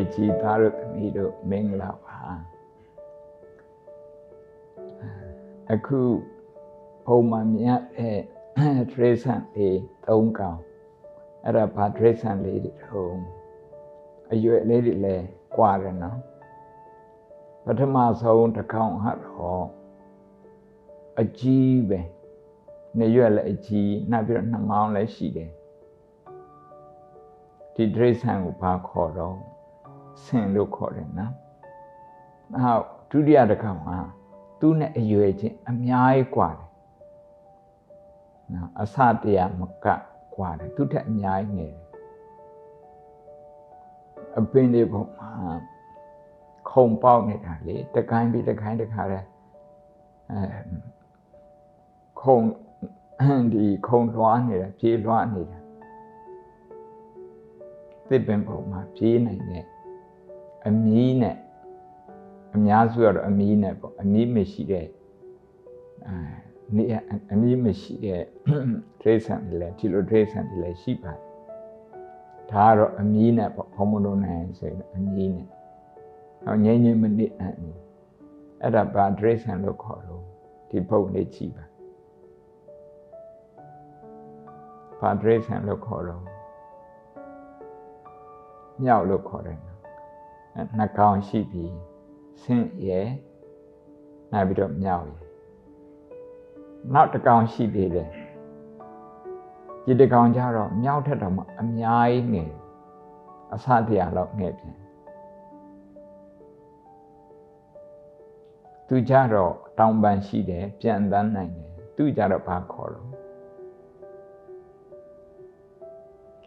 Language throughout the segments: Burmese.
ရေကြီးသားတို့သမီးတို့မင်္ဂလာပါအခုပုံမှန်မြတ်တဲ့ trace လေး၃កောင်အဲ့ဒါဘာ trace လေးတွေထုံးအရွယ်လေးတွေလဲကွာတယ်နော်ပထမဆုံးတစ်ခေါင်ဟာတော့အကြီးပဲနေရွက်လည်းအကြီးနောက်ပြီးတော့နှမောင်းလည်းရှိတယ်ဒီဒရိษံကိုဘာခေါ်တော့ ဆင်လို့ခေါ်တယ်နော်။နောက်ဒုတိယတစ်ခါမှာသူ့နဲ့အရွယ်ချင်းအများကြီးกว่าတယ်။နော်အစတရားမကกว่าတယ်သူ့ထက်အများကြီးငယ်တယ်။အပင်တွေပေါ်မှာခုံပေါက်နေတာလေတကိုင်းပြီးတကိုင်းတခါလဲအဲခုံဒီခုံလွှားနေတာပြေးလွှားနေတာသစ်ပင်ပုံမှာပြေးနိုင်တဲ့ အမီးနဲ့အများစုကတော့အမီးနဲ့ပေါ့အမီးမရှိတဲ့အဲနေအမီးမရှိတဲ့ trace တွေလည်းဒီလို trace တွေလည်းရှိပါတယ်ဒါကတော့အမီးနဲ့ပေါ့ဘုံမလို့နိုင်ဆိုရင်အမီးနဲ့အော်ငြိမ်းငြိမ်းမနစ်အံ့အဲ့ဒါပါ trace လို့ခေါ်လို့ဒီပုံလေးကြည့်ပါပါ trace လို့ခေါ်တော့မြောက်လို့ခေါ်တယ် နှကောင်ရှိပြီးဆင်းရဲနောက်ပြီးတော့မြောက်ရယ်နောက်တစ်ကောင်ရှိသေးတယ်ဒီတစ်ကောင်ကျတော့မြောက်ထက်တော့မှအများကြီးငယ်အစတရားလောက်ငယ်ပြန်သူကြတော့တောင်ပန်ရှိတယ်ပြန်တန်းနိုင်တယ်သူကြတော့ဘာခေါ်လို့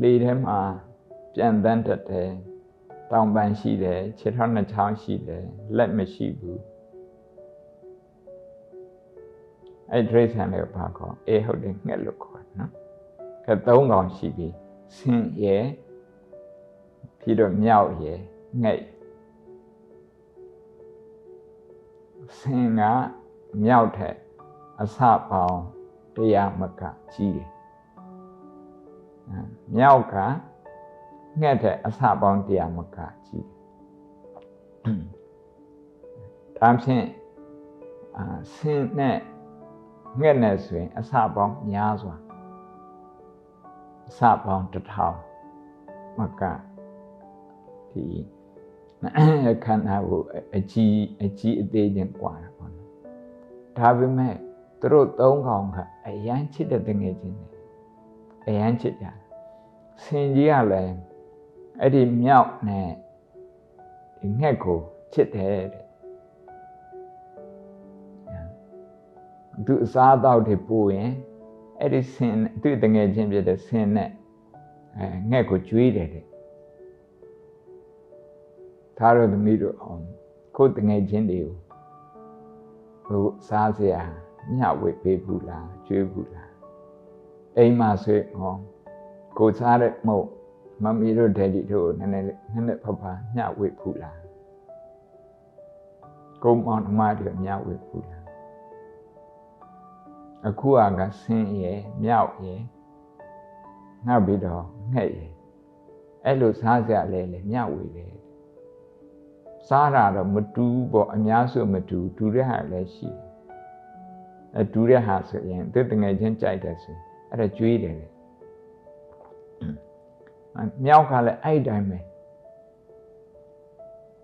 လေထဲမှာပြန်တန်းတတ်တယ် တောင်ပန်ရှိတယ်ခြေထောက်နှစ်ချောင်းရှိတယ်လက်မရှိဘူးအဲ့ဒရိษံလေးကိုဘာခေါ်အေးဟုတ်တယ်ငှက်လို့ခေါ်နော်အဲသုံးကောင်ရှိပြီဆင်းရဲပြီးတော့မြောက်ရဲငှက်ဆင်းကမြောက်ထက်အစပေါင်းတရားမကကြီးတယ်မြောက်က ငှက်တဲ့အစပေါင်းတရားမကကြည့်ဒါဖြင့်အာဆင်းနဲ့ငှက်နဲ့ဆိုရင်အစပေါင်းများစွာအစပေါင်းတစ်ထောင်မကဒီခန္ဓာကိုအကြီးအကြီးအသေးချင်းကွာတာပေါ့နော်ဒါပေမဲ့သူတို့သုံးကောင်ကအရန်ချစ်တဲ့တငယ်ချင်းတွေအရန်ချစ်ကြဆင်ကြီးကလည်း အဲ့ဒီမြောက်နဲ့ဒီငှက်ကိုချစ်တယ်တဲ့သူအစားအသောက်တွေပို့ရင်အဲ့ဒီဆင်သူ့တငယ်ချင်းဖြစ်တဲ့ဆင်နဲ့အဲငှက်ကိုကျွေးတယ်တဲ့ဒါတော့သမီးတို့အောင်ကိုယ်တငယ်ချင်းတွေကိုဟိုစားစရာမျှဝေပေးဘူးလားကျွေးဘူးလားအိမ်မှာဆိုဟောကိုစားတဲ့မဟုတ် မမီတို့ဒက်ဒီတို့နည်းနည်းနည်းနည်းဖဖညှဝေဖူးလားကုန်းမောင်ဓမ္မတွေညှဝေဖူးလားအခုကဆင်းရယ်မြောက်ရယ်နောက်ပြီးတော့ငှက်ရယ်အဲ့လိုစားကြလဲလေညှဝေတယ်စားတာတော့မတူပေါ့အများစုမတူတူတဲ့ဟာလည်းရှိတယ်အဲတူတဲ့ဟာဆိုရင်သူတငယ်ချင်းကြိုက်တယ်ဆိုရင်အဲ့ဒါကျွေးတယ်လေ မြောက်ကလည်းအဲ့တိုင်းပဲ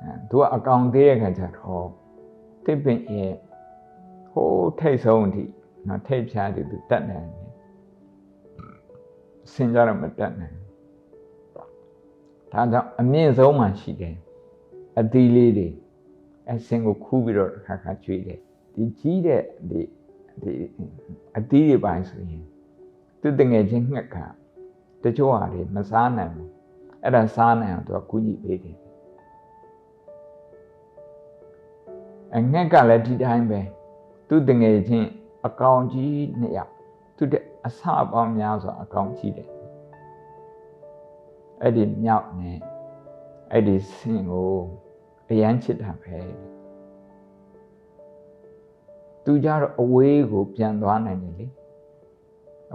အဲသူကအကောင်သေးတဲ့ခါကျတော့တစ်ပင်ရဲ့ဟိုးထိတ်ဆုံးအထိနော်ထိတ်ဖြားတယ်သူတတ်နိုင်တယ်စင်ကြတော့မတတ်နိုင်ဒါကြောင့်အမြင့်ဆုံးမှရှိတယ်အသီးလေးတွေအစင်ကိုခူးပြီးတော့ခါခါကျွေးတယ်ဒီကြီးတဲ့ဒီဒီအသီးတွေပိုင်းဆိုရင်သူတငယ်ချင်းငှက်က တချို့ဟာတွေမစားနိုင်ဘူးအဲ့ဒါစားနိုင်အောင်သူကကူညီပေးတယ်အငှက်ကလည်းဒီတိုင်းပဲသူတငယ်ချင်းအကောင်ကြီးနှစ်ယောက်သူတဲ့အစပေါင်းများစွာအကောင်ကြီးတယ်အဲ့ဒီမြောက်နဲ့အဲ့ဒီဆင်ကိုအရန်ချစ်တာပဲသူကြတော့အဝေးကိုပြန်သွားနိုင်တယ်လေ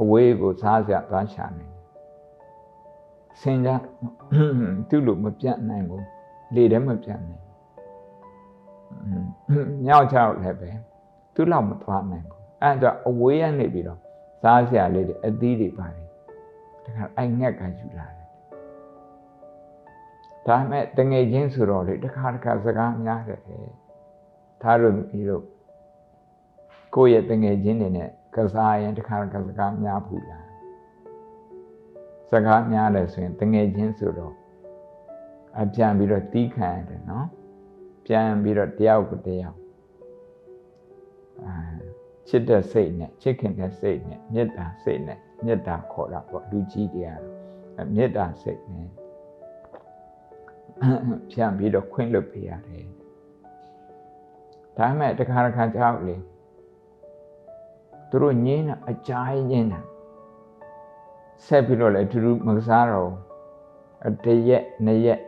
အဝေးကိုစားစရာသွားရှာနိုင် ဆင်ကြသူ့လိုမပြတ်နိုင်ဘူးလေထဲမပြန်နိုင်မြောက်ချောက်လည်းပဲသူ့လောက်မသွားနိုင်ဘူးအဲ့တော့အဝေးရနေပြီးတော့စားစရာလေးတွေအသီးတွေပါတယ်တခါအဲ့ငှက်ကယူလာတယ်ဒါမဲ့တငယ်ချင်းဆိုတော့လေတခါတခါစကားများတယ်သားတို့ပြီးတော့ကိုယ့်ရဲ့တငယ်ချင်းတွေနဲ့ကစားရင်တခါတခါစကားများဘူးလား စကားများတယ်ဆိုရင်တငယ်ချင်းဆိုတော့အပြန်ပြီးတော့တီးခံရတယ်နော်ပြန်ပြီးတော့တယောက်ကိုတယောက်အာချစ်တဲ့စိတ်နဲ့ချစ်ခင်တဲ့စိတ်နဲ့မေတ္တာစိတ်နဲ့မေတ္တာခေါ်တာပေါ့လူကြီးတရားမေတ္တာစိတ်နဲ့ပြန်ပြီးတော့ခွင့်လွှတ်ပေးရတယ်ဒါမဲ့တခါတခါကြောက်လေသူတို့ညင်းတာအကြိုင်းညင်းတာ ဆက်ပြီးတော့လည်းသူတို့မကစားတော့တရက်နှစ်ရက်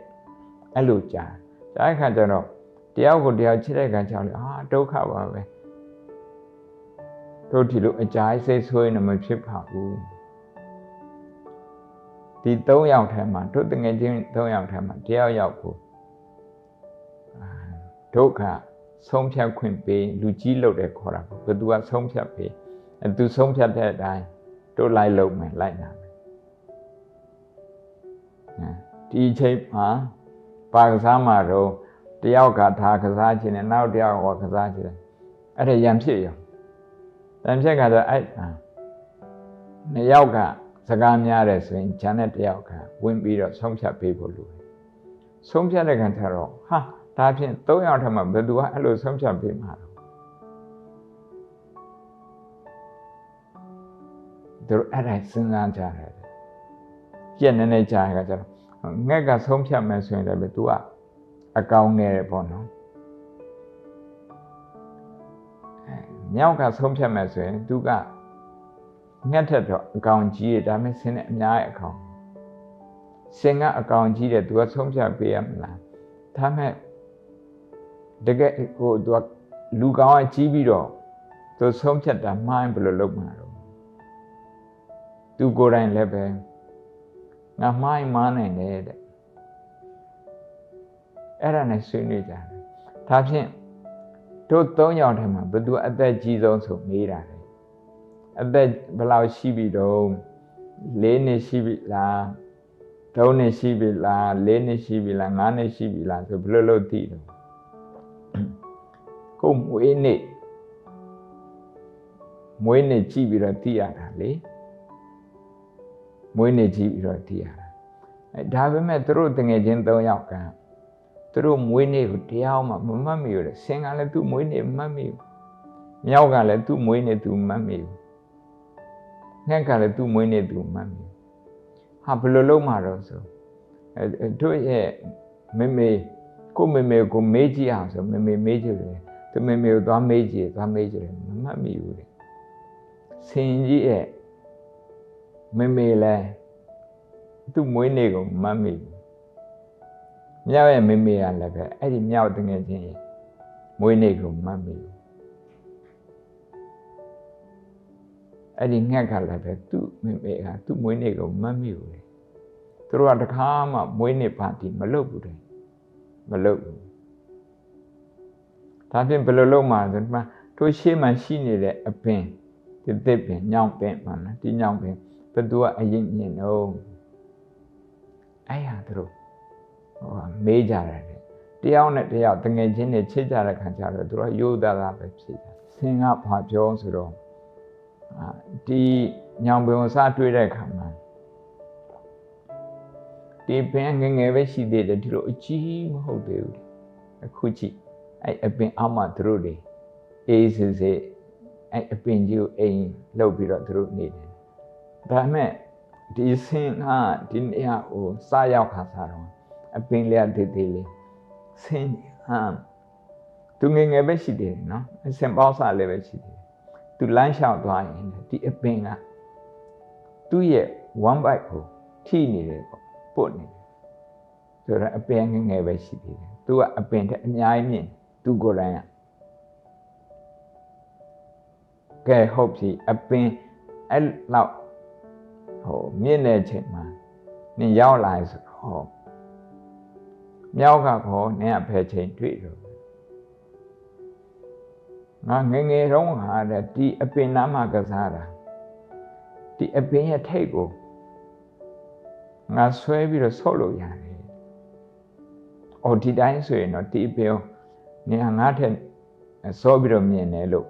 အဲ့လိုကြာကြာတဲ့ခါကျတော့တယောက်ကိုတယောက်ချစ်တဲ့ခါကြောက်လေအာဒုက္ခပါပဲတို့ဒီလိုအကြိုင်းစိတ်ဆိုးရင်မဖြစ်ပါဘူးဒီ၃ယောက်ထဲမှာတို့တငယ်ချင်း၃ယောက်ထဲမှာတယောက်ယောက်ကိုဒုက္ခဆုံးဖြတ်ခွင့်ပေးလူကြီးလုပ်တယ်ခေါ်တာပေါ့ဘယ်သူကဆုံးဖြတ်ပေးအဲသူဆုံးဖြတ်တဲ့အတိုင်း တို့လိုက်လုပ်မယ်လိုက်နာမယ်ဒီအချိန်မှာပါကစားမှာတော့တယောက်ကထားကစားခြင်းနဲ့နောက်တယောက်ကကစားခြင်းအဲ့ဒါရံဖြစ်ရောရံဖြစ်ကတော့အဲ့နှစ်ယောက်ကစကားများတယ်ဆိုရင်ဂျန်တဲ့တယောက်ကဝင်ပြီးတော့ဆုံးဖြတ်ပေးဖို့လိုတယ်ဆုံးဖြတ်တဲ့ခံကျတော့ဟာဒါဖြင့်၃ယောက်ထက်မှဘယ်သူကအဲ့လိုဆုံးဖြတ်ပေးမှာတော့ သူတို့အဲ့ဒါစဉ်းစားကြတယ်ကြက်နေနေကြာခါကျတော့ငှက်ကဆုံးဖြတ်မယ်ဆိုရင်လည်း तू ကအကောင်ငယ်တယ်ပေါ့နော်မြောက်ကဆုံးဖြတ်မယ်ဆိုရင် तू ကငှက်ထက်တော့အကောင်ကြီးတယ်ဒါပေမဲ့ဆင်းနဲ့အများရဲ့အကောင်ဆင်းကအကောင်ကြီးတယ် तू ကဆုံးဖြတ်ပေးရမလားဒါပေမဲ့တကယ်ဟို तू ကလူကောင်ကကြီးပြီးတော့သူဆုံးဖြတ်တာမှားရင်ဘယ်လိုလုပ်မှာတော့ သူကိုယ်တိုင်လည်းပဲငါမှားရင်မှားနိုင်တယ်တဲ့အဲ့ဒါနဲ့ဆွေးနွေးကြတယ်ဒါဖြင့်တို့၃ယောက်ထဲမှာဘယ်သူအသက်ကြီးဆုံးဆိုမေးတာလေအသက်ဘယ်လောက်ရှိပြီတော့၄နှစ်ရှိပြီလား၃နှစ်ရှိပြီလား၄နှစ်ရှိပြီလား၅နှစ်ရှိပြီလားဆိုဘယ်လိုလုပ်သိတော့ကိုမွေးနေ့မွေးနေ့ကြည့်ပြီးတော့သိရတာလေ မွေးနေ့ကြည့်ပြီးတော့သိရတာအဲဒါပေမဲ့သူတို့တငယ်ချင်း၃ယောက်ကသူတို့မွေးနေ့ကိုတရားမှမမှတ်မိဘူးဆင်ကလည်းသူ့မွေးနေ့မမှတ်မိဘူးမြောက်ကလည်းသူ့မွေးနေ့သူမှတ်မိဘူးငှက်ကလည်းသူ့မွေးနေ့သူမှတ်မိဟာဘယ်လိုလုပ်မှာတော့ဆိုအဲတို့ရဲ့မေမေကိုမေမေကိုမေးကြည့်အောင်ဆိုမေမေမေးကြည့်တယ်သူမေမေကိုသွားမေးကြည့်သွားမေးကြည့်တယ်မမှတ်မိဘူးတဲ့ဆင်ကြီးရဲ့ မေမေလည်းသူ့မွေးနေ့ကိုမမှတ်မိဘူးမြောက်ရဲ့မေမေကလည်းပဲအဲ့ဒီမြောက်တငယ်ချင်းရဲ့မွေးနေ့ကိုမှတ်မိဘူးအဲ့ဒီငှက်ကလည်းပဲသူ့မေမေကသူ့မွေးနေ့ကိုမှတ်မိဘူးလေသူတို့ကတခါမှမွေးနေ့ပါတီမလုပ်ဘူးတဲ့မလုပ်ဘူးဒါဖြင့်ဘယ်လိုလုပ်မှာဆိုဒီမှာတို့ရှေ့မှာရှိနေတဲ့အပင်ဒီသစ်ပင်ညောင်ပင်ပါနော်ဒီညောင်ပင် ဘယ်သူကအရင်မြင်တော့အဲ့ဟာတို့ဟိုမေးကြတယ်တယောက်နဲ့တယောက်တငယ်ချင်းတွေချစ်ကြတဲ့ခံကြတော့သူတို့ရိုးသားသားပဲဖြစ်ကြဆင်ကဘာပြောဆိုတော့ဒီညောင်ပင်ကိုစတွေ့တဲ့အခါမှာဒီပင်ငငယ်ပဲရှိသေးတယ်ဒီလိုအကြီးမဟုတ်သေးဘူးအခုကြည့်အဲ့အပင်အောက်မှာသူတို့တွေအေးစစ်စစ်အဲ့အပင်ကြီးကိုအိမ်လှုပ်ပြီးတော့သူတို့နေတယ် ဒါပေမဲ့ဒီဆင်းကဒီနေရာကိုစရောက်ခါစားတော့အပင်လေးတည်တည်လေးဆင်းဟာသူငငယ်ပဲရှိသေးတယ်နော်အစင်ပေါင်းစားလည်းပဲရှိသေးတယ်သူလမ်းလျှောက်သွားရင်ဒီအပင်ကသူ့ရဲ့ one bite ကိုထိနေတယ်ပေါ့ပုတ်နေတယ်ဆိုတော့အပင်ငငယ်ပဲရှိသေးတယ်သူကအပင်တဲ့အများကြီးမြင်သူကိုယ်တိုင်ကကဲဟုတ်ပြီအပင်အဲ့လောက် ဟိုမြင့်တဲ့ချိန်မှာနင်ရောက်လာဆိုတော့မြောက်ကခေါ်နင်းအဖယ်ချိန်တွေ့တော့ငါငယ်ငယ်တုန်းကတဲ့ဒီအပင်နားမှာကစားတာဒီအပင်ရဲ့ထိတ်ကိုငါဆွဲပြီးတော့ဆုတ်လို့ရတယ်။အော်ဒီတိုင်းဆိုရင်တော့ဒီအပင်နေဟာငါထက်စောပြီးတော့မြင်တယ်လို့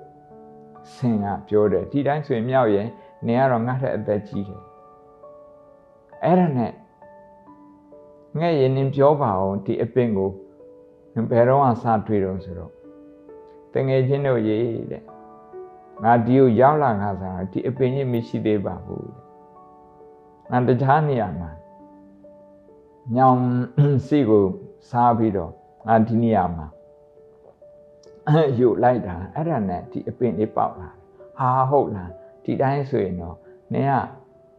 ဆင်ကပြောတယ်ဒီတိုင်းဆိုရင်မြောက်ရင်နေကတော့ငါထက်အသက်ကြီးတယ်။ အဲ့ဒါနဲ့ငဲ့ရင်နင်ပြောပါအောင်ဒီအပင်ကိုဘယ်တော့မှစတွေ့တော့ဆိုတော့တငယ်ချင်းတို့ရေးတဲ့ငါဒီကိုရောက်လာငါစားဒီအပင်ကြီးမရှိသေးပါဘူးတဲ့ငါတခြားနေရာမှာညောင်စီကိုစားပြီးတော့ငါဒီနေရာမှာယူလိုက်တာအဲ့ဒါနဲ့ဒီအပင်လေးပေါက်လာဟာဟုတ်လားဒီတိုင်းဆိုရင်တော့နင်က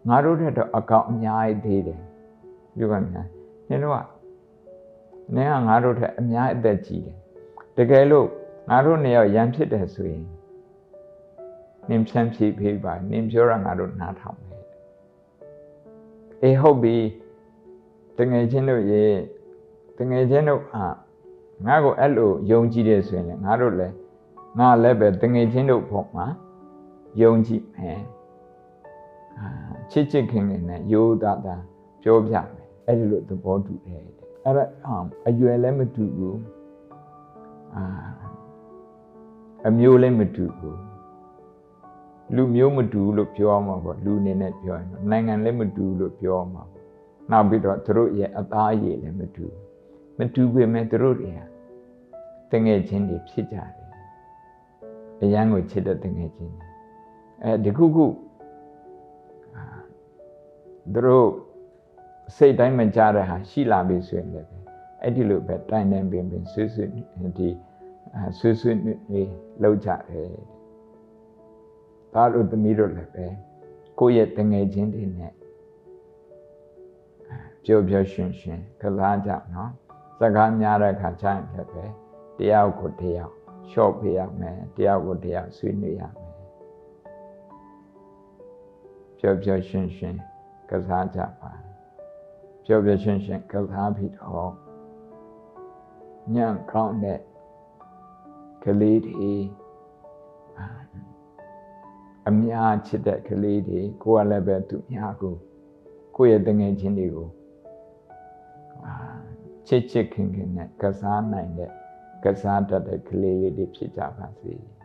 ငါတို့ထက်တော့အကောင်အများကြီးသေးတယ်ပြောပါများနင်တို့ကနင်ကငါတို့ထက်အများအသက်ကြီးတယ်တကယ်လို့ငါတို့နေရောက်ရန်ဖြစ်တယ်ဆိုရင်နင်ဖြန့်ဖြေပေးပါနင်ပြောတာငါတို့နားထောင်မယ်အေးဟုတ်ပြီတငယ်ချင်းတို့ရေတငယ်ချင်းတို့အာငါ့ကိုအဲ့လိုယုံကြည်တယ်ဆိုရင်လည်းငါတို့လည်းငါလည်းပဲတငယ်ချင်းတို့ဖို့မှာယုံကြည်မယ်အာ ချစ်ချစ်ခင်ခင်နဲ့ရိုးသားသားပြောပြမယ်အဲ့ဒီလိုသဘောတူတယ်အဲ့ဒါအရွယ်လည်းမတူဘူးအာအမျိုးလည်းမတူဘူးလူမျိုးမတူလို့ပြောမှာပေါ့လူအနေနဲ့ပြောရင်နိုင်ငံလည်းမတူလို့ပြောမှာပေါ့နောက်ပြီးတော့သူတို့ရဲ့အသားအရည်လည်းမတူမတူပေမဲ့သူတို့တွေကတငယ်ချင်းတွေဖြစ်ကြတယ်အရန်ကိုချစ်တဲ့တငယ်ချင်းတွေအဲဒီခုခု သူတို့စိတ်တိုင်းမကြတဲ့ဟာရှိလာပြီဆိုရင်လည်းအဲ့ဒီလိုပဲတိုင်တိုင်ပင်ပင်ဆွေးဆွေးဒီဆွေးဆွေးနေလောက်ကြတယ်သားတို့သမီးတို့လည်းပဲကိုယ့်ရဲ့တငယ်ချင်းတွေနဲ့ပြောပြောရှင်ရှင်ကစားကြနော်စကားများတဲ့ခါကျရင်လည်းပဲတယောက်ကိုတယောက်လျှော့ပေးရမယ်တယောက်ကိုတယောက်ဆွေးနွေးရမယ်ပြောပြောရှင်ရှင် ကစားကြပါပြောပြောရှင်ရှင်ကစားပြီးတော့ညံ့ကောင်းတဲ့ကလေးတွေအများချစ်တဲ့ကလေးတွေကိုယ်ကလည်းပဲသူများကိုကိုယ့်ရဲ့တငယ်ချင်းတွေကိုချစ်ချစ်ခင်ခင်နဲ့ကစားနိုင်တဲ့ကစားတတ်တဲ့ကလေးလေးတွေဖြစ်ကြပါစေ။